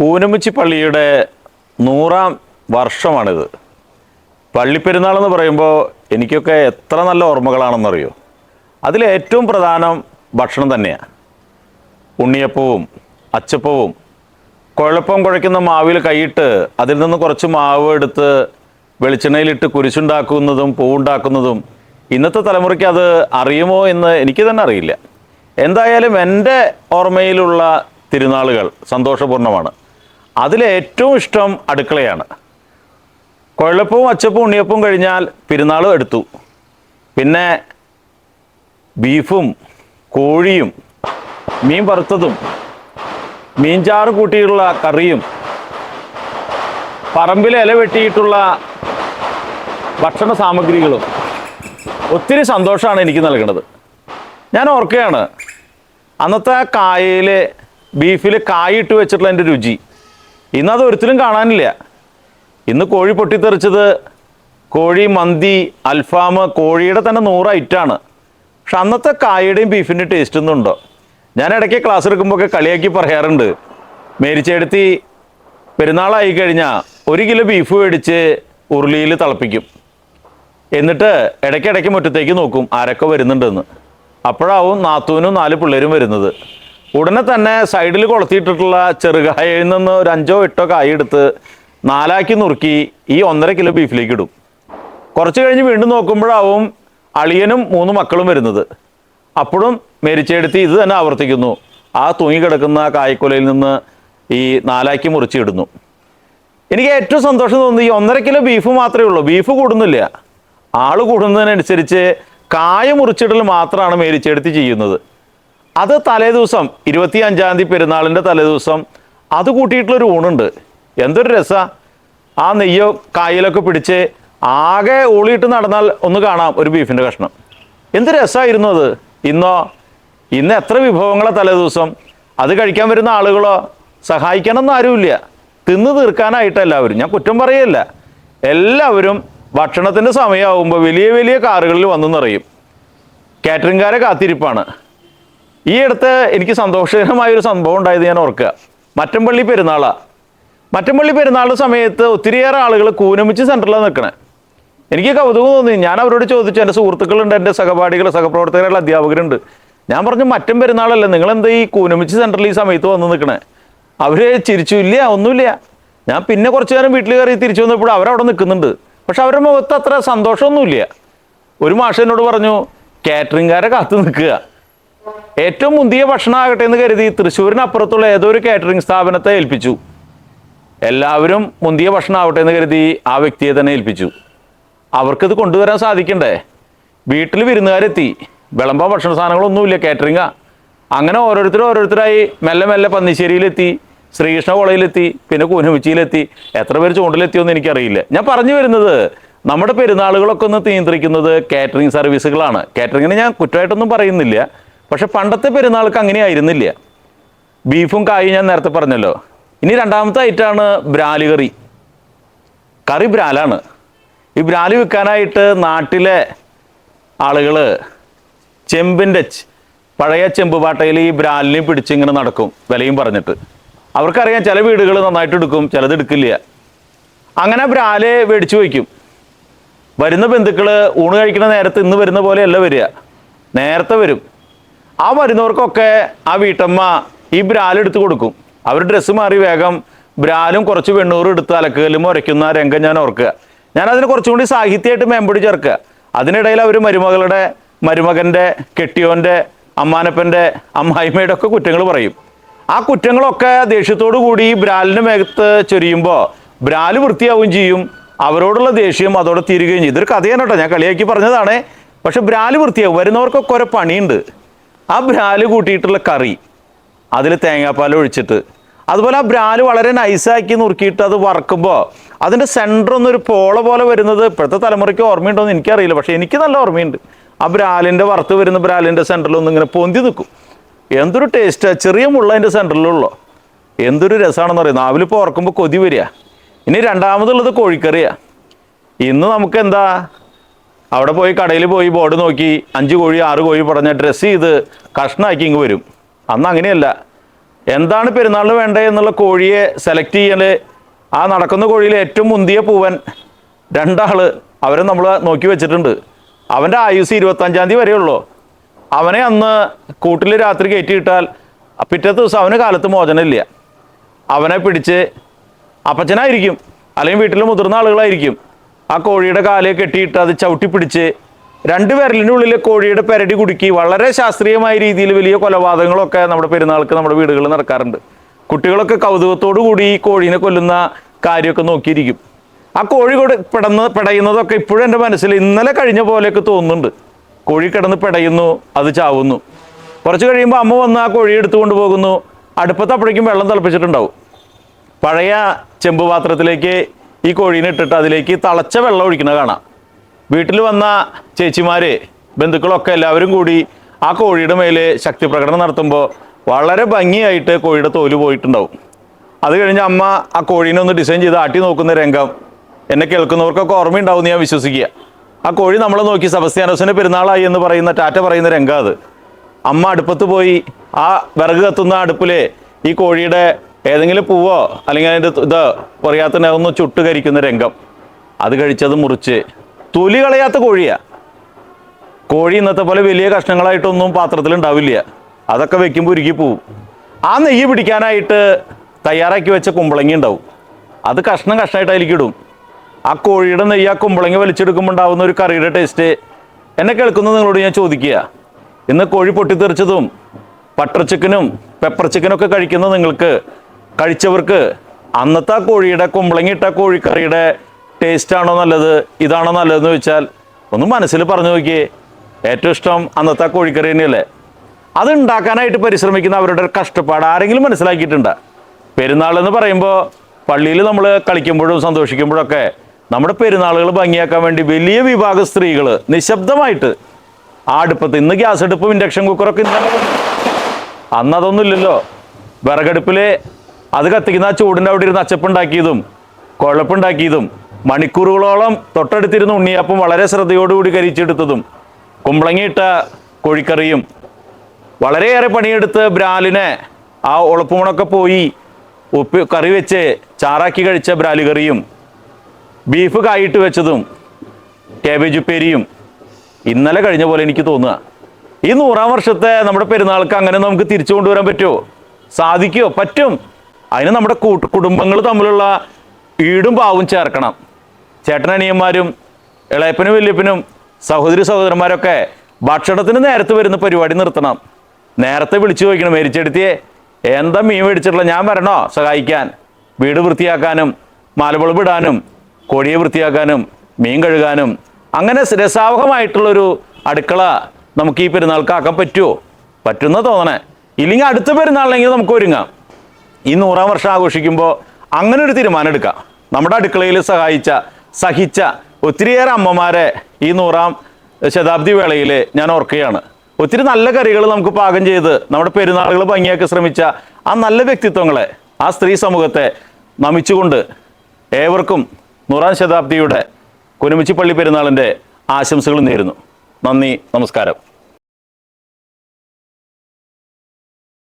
കൂനമുച്ചി പള്ളിയുടെ നൂറാം വർഷമാണിത്. പള്ളിപ്പെരുന്നാൾ എന്ന് പറയുമ്പോൾ എനിക്കൊക്കെ എത്ര നല്ല ഓർമ്മകളാണെന്നറിയോ? അതിൽ ഏറ്റവും പ്രധാനം ഭക്ഷണം തന്നെയാണ് ഉണ്ണിയപ്പവും അച്ചപ്പവും കുഴപ്പം കുഴയ്ക്കുന്ന മാവിൽ കൈയിട്ട് അതിൽ നിന്ന് കുറച്ച് മാവ് എടുത്ത് വെളിച്ചെണ്ണയിലിട്ട് കുരിശുണ്ടാക്കുന്നതും പൂവുണ്ടാക്കുന്നതും ഇന്നത്തെ തലമുറയ്ക്ക് അത് അറിയുമോ എന്ന് എനിക്ക് തന്നെ അറിയില്ല. എന്തായാലും എന്റെ ഓർമ്മയിലുള്ള തിരുനാളുകൾ സന്തോഷപൂർണമാണ്. അതിലേറ്റവും ഇഷ്ടം അടുക്കളയാണ്. കുഴലപ്പവും അച്ചപ്പും ഉണ്ണിയപ്പവും കഴിഞ്ഞാൽ പെരുന്നാളും എടുത്തു. പിന്നെ ബീഫും കോഴിയും മീൻ വറുത്തതും മീൻചാറ് കൂട്ടിയിട്ടുള്ള കറിയും പറമ്പിൽ ഇല വെട്ടിയിട്ടുള്ള ഭക്ഷണ സാമഗ്രികളും ഒത്തിരി സന്തോഷമാണ് എനിക്ക് നൽകുന്നത്. ഞാൻ ഓർക്കുകയാണ് അന്നത്തെ കായയിൽ ബീഫിൽ കായിട്ട് വെച്ചിട്ടുള്ള എന്റെ രുചി. ഇന്നത് ഒരിക്കലും കാണാനില്ല. ഇന്ന് കോഴി പൊട്ടിത്തെറിച്ചത് കോഴി മന്തി അൽഫാം കോഴിയുടെ തന്നെ നൂറ് ഐറ്റാണ് പക്ഷെ അന്നത്തെ കായയുടെയും ബീഫിന്റെയും ടേസ്റ്റ് ഒന്നും ഉണ്ടോ? ഞാൻ ഇടയ്ക്ക് ക്ലാസ് എടുക്കുമ്പോൾ ഒക്കെ കളിയാക്കി പറയാറുണ്ട്. മേരിച്ചെടുത്തി പെരുന്നാളായി കഴിഞ്ഞാൽ ഒരു കിലോ ബീഫ് മേടിച്ച് ഉരുളിയിൽ തിളപ്പിക്കും. എന്നിട്ട് ഇടയ്ക്കിടയ്ക്ക് മുറ്റത്തേക്ക് നോക്കും ആരൊക്കെ വരുന്നുണ്ടെന്ന്. അപ്പോഴാവും നാത്തൂനും നാല് പിള്ളേരും വരുന്നത്. ഉടനെ തന്നെ സൈഡിൽ കൊളുത്തിയിട്ടിട്ടുള്ള ചെറുകായയിൽ നിന്ന് ഒരു അഞ്ചോ എട്ടോ കായ എടുത്ത് നാലാക്കി നുറുക്കി ഈ ഒന്നര കിലോ ബീഫിലേക്ക് ഇടും. കുറച്ച് കഴിഞ്ഞ് വീണ്ടും നോക്കുമ്പോഴാവും അളിയനും മൂന്ന് മക്കളും വരുന്നത്. അപ്പോഴും മെരിച്ചെടുത്ത് ഇത് തന്നെ ആവർത്തിക്കുന്നു. ആ തൂങ്ങിക്കിടക്കുന്ന കായ്ക്കൊലയിൽ നിന്ന് ഈ നാലാക്കി മുറിച്ചിടുന്നു എനിക്ക് ഏറ്റവും സന്തോഷം തോന്നുന്നത് ഈ ഒന്നര കിലോ ബീഫ് മാത്രമേ ഉള്ളൂ. ബീഫ് കൂടുന്നില്ല. ആൾ കൂടുന്നതിനനുസരിച്ച് കായ മുറിച്ചിടൽ മാത്രമാണ് മേരിച്ചെടുത്ത് ചെയ്യുന്നത്. അത് തലേ ദിവസം ഇരുപത്തി അഞ്ചാം തീയതി പെരുന്നാളിന്റെ തലേ ദിവസം അത് കൂട്ടിയിട്ടുള്ളൊരു ഊണുണ്ട്. എന്തൊരു രസാ. ആ നെയ്യോ കായലൊക്കെ പിടിച്ച് ആകെ ഊളിയിട്ട് നടന്നാൽ ഒന്ന് കാണാം ഒരു ബീഫിന്റെ കഷ്ണം. എന്ത് രസമായിരുന്നു അത്. ഇന്നോ ഇന്ന് എത്ര വിഭവങ്ങളെ തലേ ദിവസം. അത് കഴിക്കാൻ വരുന്ന ആളുകളോ സഹായിക്കാനൊന്നും ആരുമില്ല. തിന്ന് തീർക്കാനായിട്ട് എല്ലാവരും. ഞാൻ കുറ്റം പറയല്ല. എല്ലാവരും ഭക്ഷണത്തിന്റെ സമയമാകുമ്പോൾ വലിയ വലിയ കാറുകളിൽ വന്നു നിറയും. കാറ്ററിംഗുകാരെ കാത്തിരിപ്പാണ്. ഈ അടുത്ത് എനിക്ക് സന്തോഷകരമായ ഒരു സംഭവം ഉണ്ടായത് ഞാൻ ഓർക്കുക. മറ്റമ്പള്ളി പെരുന്നാളാ. മറ്റമ്പള്ളി പെരുന്നാളിന്റെ സമയത്ത് ഒത്തിരിയേറെ ആളുകൾ കൂനമിച്ച് സെന്ററിലാണ് നിൽക്കണേ. എനിക്ക് കൗതുകം തോന്നി. ഞാൻ അവരോട് ചോദിച്ചു എന്റെ സുഹൃത്തുക്കളുണ്ട് എന്റെ സഹപാഠികൾ സഹപ്രവർത്തകരുള്ള അധ്യാപകരുണ്ട്. ഞാൻ പറഞ്ഞു മറ്റും പെരുന്നാളല്ല നിങ്ങൾ എന്താ ഈ കൂനമിച്ച് സെന്ററിൽ ഈ സമയത്ത് വന്ന് നിൽക്കണേ? അവർ ചിരിച്ചു ഇല്ല ഒന്നുമില്ല. ഞാൻ പിന്നെ കുറച്ച് നേരം വീട്ടിൽ കയറി തിരിച്ചു വന്നപ്പോൾ അവരവിടെ നിൽക്കുന്നുണ്ട്. പക്ഷെ അവരുടെ മുഖത്ത് അത്ര സന്തോഷമൊന്നുമില്ല. ഒരു മാഷ് എന്നോട് പറഞ്ഞു കാറ്ററിംഗുകാരെ കാത്തു നിൽക്കുക. ഏറ്റവും മുന്തിയ ഭക്ഷണമാകട്ടെ എന്ന് കരുതി തൃശ്ശൂരിനപ്പുറത്തുള്ള ഏതോ ഒരു കാറ്ററിംഗ് സ്ഥാപനത്തെ ഏൽപ്പിച്ചു. എല്ലാവരും മുന്തിയ ഭക്ഷണമാവട്ടെ എന്ന് കരുതി ആ വ്യക്തിയെ തന്നെ ഏൽപ്പിച്ചു. അവർക്കിത് കൊണ്ടുവരാൻ സാധിക്കണ്ടേ? വീട്ടിൽ വിരുന്നുകാരെത്തി. വിളമ്പാൻ ഭക്ഷണ സാധനങ്ങളൊന്നുമില്ല കാറ്ററിംഗാ അങ്ങനെ ഓരോരുത്തരും ഓരോരുത്തരായി മെല്ലെ മെല്ലെ പന്നിശ്ശേരിയിലെത്തി ശ്രീകൃഷ്ണ കോളേജിലെത്തി പിന്നെ കൂനമുച്ചിയിലെത്തി. എത്ര പേര് ചൂണ്ടിലെത്തിയോന്ന് എനിക്കറിയില്ല. ഞാൻ പറഞ്ഞു വരുന്നത് നമ്മുടെ പെരുന്നാളുകളൊക്കെ ഒന്ന് നിയന്ത്രിക്കുന്നത് കാറ്ററിംഗ് സർവീസുകളാണ് കാറ്ററിങ്ങിന് ഞാൻ കുറ്റമായിട്ടൊന്നും പറയുന്നില്ല. പക്ഷെ പണ്ടത്തെ പെരുന്നാൾക്ക് അങ്ങനെ ആയിരുന്നില്ല. ബീഫും കായും ഞാൻ നേരത്തെ പറഞ്ഞല്ലോ. ഇനി രണ്ടാമത്തെ ഐറ്റാണ് ബ്രാൽ കറി. കറി ബ്രാലാണ്. ഈ ബ്രാൽ വിൽക്കാനായിട്ട് നാട്ടിലെ ആളുകൾ ചെമ്പിന്റെ പഴയ ചെമ്പ് പാട്ടയിൽ ഈ ബ്രാലിനെ പിടിച്ച് ഇങ്ങനെ നടക്കും വിലയും പറഞ്ഞിട്ട്. അവർക്കറിയാം ചില വീടുകൾ നന്നായിട്ട് എടുക്കും ചിലത് എടുക്കില്ല. അങ്ങനെ ബ്രാൽ മേടിച്ചു വയ്ക്കും. വരുന്ന ബന്ധുക്കൾ ഊണ് കഴിക്കുന്ന നേരത്ത് ഇന്ന് വരുന്ന പോലെയല്ല വരിക. നേരത്തെ വരും. ആ വരുന്നവർക്കൊക്കെ ആ വീട്ടമ്മ ഈ ബ്രാൽ എടുത്ത് കൊടുക്കും. അവർ ഡ്രസ്സ് മാറി വേഗം ബ്രാലും കുറച്ച് വെണ്ണൂറും എടുത്ത് അലക്കലും ഉരയ്ക്കുന്ന രംഗം ഞാൻ ഓർക്കുക. ഞാൻ അതിന് കുറച്ചും കൂടി സാഹിത്യമായിട്ട് മേമ്പൊടി ചേർക്കുക. അതിനിടയിൽ അവർ മരുമകളുടെ മരുമകന്റെ കെട്ടിയോന്റെ അമ്മാനപ്പന്റെ അമ്മായിമ്മയുടെ ഒക്കെ കുറ്റങ്ങൾ പറയും. ആ കുറ്റങ്ങളൊക്കെ ദേഷ്യത്തോടു കൂടി ബ്രാലിന്റെ മേഘത്ത് ചൊരിയുമ്പോൾ ബ്രാൽ വൃത്തിയാവുകയും ചെയ്യും. അവരോടുള്ള ദേഷ്യം അതോടെ തീരുകയും ചെയ്യും. ഇതൊരു കഥയാണ് കേട്ടോ. ഞാൻ കളിയാക്കി പറഞ്ഞതാണ്. പക്ഷെ ബ്രാൽ വൃത്തിയാവും. വരുന്നവർക്കൊക്കെ ഓരോ പണിയുണ്ട്. ആ ബ്രാൽ കൂട്ടിയിട്ടുള്ള കറി അതിൽ തേങ്ങാപ്പാൽ ഒഴിച്ചിട്ട്. അതുപോലെ ആ ബ്രാൽ വളരെ നൈസാക്കി നുറുക്കിയിട്ട് അത് വറക്കുമ്പോൾ അതിന്റെ സെന്റർ ഒന്നൊരു പോള പോലെ വരുന്നത് ഇപ്പോഴത്തെ തലമുറയ്ക്ക് ഓർമ്മയുണ്ടോ എന്ന് എനിക്കറിയില്ല. പക്ഷേ എനിക്ക് നല്ല ഓർമ്മയുണ്ട്. ആ ബ്രാലിന്റെ വറുത്ത് വരുന്ന ബ്രാലിന്റെ സെന്ററിൽ ഒന്ന് ഇങ്ങനെ പൊന്തി നിൽക്കും. എന്തൊരു ടേസ്റ്റാണ് ചെറിയ മുള്ള അതിന്റെ സെന്ററിലുള്ളൂ എന്തൊരു രസമാണെന്ന് പറയും നാവിലിപ്പോൾ ഓർക്കുമ്പോൾ കൊതി വരിക. ഇനി രണ്ടാമതുള്ളത് കോഴിക്കറിയാണ് ഇന്ന് നമുക്ക് എന്താ അവിടെ പോയി കടയിൽ പോയി ബോർഡ് നോക്കി അഞ്ച് കോഴി ആറ് കോഴി പറഞ്ഞ ഡ്രസ്സ് ചെയ്ത് കഷ്ണാക്കി ഇങ്ങ് വരും. അന്ന് അങ്ങനെയല്ല. എന്താണ് പെരുന്നാളിന് വേണ്ടത് എന്നുള്ള കോഴിയെ സെലക്ട് ചെയ്യൽ ആ നടക്കുന്ന കോഴിയിൽ ഏറ്റവും മുന്തിയ പൂവൻ രണ്ടാൾ അവരെ നമ്മൾ നോക്കി വെച്ചിട്ടുണ്ട്. അവന്റെ ആയുസ് ഇരുപത്തഞ്ചാം തീയതി വരെയുള്ളൂ അവനെ അന്ന് കൂട്ടിൽ രാത്രി കയറ്റിയിട്ടാൽ പിറ്റത്തെ ദിവസം അവന് കാലത്ത് മോചനമില്ല. അവനെ പിടിച്ച് അപ്പച്ചനായിരിക്കും. അല്ലെങ്കിൽ വീട്ടിൽ മുതിർന്ന ആളുകളായിരിക്കും. ആ കോഴിയുടെ കാൽ കെട്ടിയിട്ട് അത് ചവിട്ടി പിടിച്ച് രണ്ട് വിരലിന്റെ ഉള്ളിൽ കോഴിയുടെ പെരടി കുടുക്കി വളരെ ശാസ്ത്രീയമായ രീതിയിൽ വലിയ കൊലപാതകങ്ങളൊക്കെ നമ്മുടെ പെരുന്നാൾക്ക് നമ്മുടെ വീടുകളിൽ നടക്കാറുണ്ട്. കുട്ടികളൊക്കെ കൗതുകത്തോടു കൂടി ഈ കോഴീനെ കൊല്ലുന്ന കാര്യമൊക്കെ നോക്കിയിരിക്കും. ആ കോഴി കൂടെ പെടന്ന് പെടയുന്നതൊക്കെ ഇപ്പോഴും എന്റെ മനസ്സിൽ ഇന്നലെ കഴിഞ്ഞ പോലെയൊക്കെ തോന്നുന്നുണ്ട്. കോഴി കിടന്ന് പെടയുന്നു അത് ചാവുന്നു. കുറച്ച് കഴിയുമ്പോൾ അമ്മ വന്ന് ആ കോഴി എടുത്തുകൊണ്ട് പോകുന്നു അടുപ്പത്തപ്പോഴേക്കും വെള്ളം തിളപ്പിച്ചിട്ടുണ്ടാവും. പഴയ ചെമ്പ് പാത്രത്തിലേക്ക് ഈ കോഴീനെ ഇട്ടിട്ട് അതിലേക്ക് തളച്ച വെള്ളം ഒഴിക്കുന്നത് കാണാം. വീട്ടിൽ വന്ന ചേച്ചിമാര് ബന്ധുക്കളൊക്കെ എല്ലാവരും കൂടി ആ കോഴിയുടെ മേലെ ശക്തി പ്രകടനം നടത്തുമ്പോൾ വളരെ ഭംഗിയായിട്ട് കോഴിയുടെ തോൽ പോയിട്ടുണ്ടാവും. അത് കഴിഞ്ഞ് അമ്മ ആ കോഴീനെ ഒന്ന് ഡിസൈൻ ചെയ്ത് ആട്ടി നോക്കുന്ന രംഗം എന്നെ കേൾക്കുന്നവർക്കൊക്കെ ഓർമ്മയുണ്ടാവും എന്ന് ഞാൻ വിശ്വസിക്കുക. ആ കോഴി നമ്മളെ നോക്കി സെബസ്ത്യാനോസിന്റെ പെരുന്നാളായി എന്ന് പറയുന്ന ടാറ്റ പറയുന്ന രംഗം അത്. അമ്മ അടുപ്പത്ത് പോയി ആ വിറക് കത്തുന്ന അടുപ്പിലെ ഈ കോഴിയുടെ ഏതെങ്കിലും പൂവോ അല്ലെങ്കിൽ അതിന്റെ ഇത് പറയാത്തന്നെ ഒന്ന് ചുട്ട് കരിക്കുന്ന രംഗം. അത് കഴിച്ചത് മുറിച്ച്. തൊലി കളയാത്ത കോഴിയാ. കോഴി ഇന്നത്തെ പോലെ വലിയ കഷ്ണങ്ങളായിട്ടൊന്നും പാത്രത്തിൽ ഉണ്ടാവില്ല. അതൊക്കെ വെക്കുമ്പോൾ ഉരുക്കി പോവും. ആ നെയ്യ് പിടിക്കാനായിട്ട് തയ്യാറാക്കി വെച്ച കുമ്പളങ്ങി ഉണ്ടാവും. അത് കഷ്ണം കഷ്ണമായിട്ട് അതിലേക്ക് ഇടും. ആ കോഴിയുടെ നെയ്യ് ആ കുമ്പളങ്ങി വലിച്ചെടുക്കുമ്പോൾ ഉണ്ടാവുന്ന ഒരു കറിയുടെ ടേസ്റ്റ് എന്നെ കേൾക്കുന്നത് നിങ്ങളോട് ഞാൻ ചോദിക്കുക. ഇന്ന് കോഴി പൊട്ടിത്തെറിച്ചതും ബട്ടർ ചിക്കനും പെപ്പർ ചിക്കനും ഒക്കെ കഴിക്കുന്ന നിങ്ങൾക്ക് കഴിച്ചവർക്ക് അന്നത്തെ ആ കോഴിയുടെ കുമ്പളങ്ങിട്ട കോഴിക്കറിയുടെ ടേസ്റ്റ് ആണോ നല്ലത്? ഇതാണോ നല്ലതെന്ന് ചോദിച്ചാൽ ഒന്ന് മനസ്സിൽ പറഞ്ഞു നോക്കിയേ. ഏറ്റവും ഇഷ്ടം അന്നത്തെ ആ കോഴിക്കറി തന്നെയല്ലേ? അത് ഉണ്ടാക്കാനായിട്ട് പരിശ്രമിക്കുന്ന അവരുടെ ഒരു കഷ്ടപ്പാട് ആരെങ്കിലും മനസ്സിലാക്കിയിട്ടുണ്ട്. പെരുന്നാൾ എന്ന് പറയുമ്പോൾ പള്ളിയിൽ നമ്മൾ കളിക്കുമ്പോഴും സന്തോഷിക്കുമ്പോഴൊക്കെ നമ്മുടെ പെരുന്നാളുകൾ ഭംഗിയാക്കാൻ വേണ്ടി വലിയ വിഭാഗം സ്ത്രീകൾ നിശബ്ദമായിട്ട് അടുപ്പത്ത് ഇന്ന് ഗ്യാസ് അടുപ്പും ഇൻഡക്ഷൻ കുക്കറൊക്കെ ഇന്നലെ അന്നതൊന്നുമില്ലല്ലോ. വിറകടുപ്പിലെ അത് കത്തിക്കുന്ന ആ ചൂടിന്റെ അവിടെ ഇരുന്ന് അച്ചപ്പുണ്ടാക്കിയതും കുഴപ്പുണ്ടാക്കിയതും മണിക്കൂറുകളോളം തൊട്ടടുത്തിരുന്ന് ഉണ്ണിയപ്പം വളരെ ശ്രദ്ധയോടുകൂടി കരിച്ചെടുത്തതും കുമ്പളങ്ങിയിട്ട കോഴിക്കറിയും വളരെയേറെ പണിയെടുത്ത് ബ്രാലിനെ ആ ഉളപ്പുമണൊക്കെ പോയി ഉപ്പ് കറി വെച്ച് ചാറാക്കി കഴിച്ച ബ്രാലി കറിയും ബീഫ് കായിട്ട് വെച്ചതും കേബേജ് ഉപ്പേരിയും ഇന്നലെ കഴിഞ്ഞ പോലെ എനിക്ക് തോന്നുക. ഈ നൂറാം വർഷത്തെ നമ്മുടെ പെരുന്നാൾക്ക് അങ്ങനെ നമുക്ക് തിരിച്ചു കൊണ്ടുവരാൻ പറ്റുമോ? സാധിക്കുമോ? പറ്റും. അതിന് നമ്മുടെ കുടുംബങ്ങൾ തമ്മിലുള്ള ഈടും പാവും ചേർക്കണം. ചേട്ടനനിയന്മാരും ഇളയപ്പനും വല്യപ്പനും സഹോദരി സഹോദരന്മാരൊക്കെ ഭക്ഷണത്തിന് നേരത്തെ വരുന്ന പരിപാടി നിർത്തണം. നേരത്തെ വിളിച്ചു ചോദിക്കണം മേരിച്ചെടുത്തിയെ എന്താ മീൻ മേടിച്ചിട്ടുള്ള? ഞാൻ വരണോ? സഹായിക്കാൻ. വീട് വൃത്തിയാക്കാനും മാലബൾബ് ഇടാനും കോഴിയെ വൃത്തിയാക്കാനും മീൻ കഴുകാനും. അങ്ങനെ രസാവഹമായിട്ടുള്ളൊരു അടുക്കള നമുക്ക് ഈ പെരുന്നാൾക്ക് ആക്കാൻ പറ്റുമോ പറ്റുന്ന തോന്നണേ. ഇല്ലെങ്കിൽ അടുത്ത പെരുന്നാളിലെങ്കിൽ നമുക്ക് ഒരുങ്ങാം. ഈ നൂറാം വർഷം ആഘോഷിക്കുമ്പോൾ അങ്ങനെ ഒരു തീരുമാനം എടുക്കാം. നമ്മുടെ അടുക്കളയിൽ സഹായിച്ച സഹിച്ച ഒത്തിരിയേറെ അമ്മമാരെ ഈ നൂറാം ശതാബ്ദി വേളയിൽ ഞാൻ ഓർക്കുകയാണ്. ഒത്തിരി നല്ല കറികൾ നമുക്ക് പാകം ചെയ്ത് നമ്മുടെ പെരുന്നാളുകൾ ഭംഗിയാക്കി ശ്രമിച്ച ആ നല്ല വ്യക്തിത്വങ്ങളെ ആ സ്ത്രീ സമൂഹത്തെ നമിച്ചുകൊണ്ട് ഏവർക്കും നൂറാം ശതാബ്ദിയുടെ കുനുമിച്ചിപ്പള്ളി പെരുന്നാളിന്റെ ആശംസകൾ നേരുന്നു. നന്ദി നമസ്കാരം.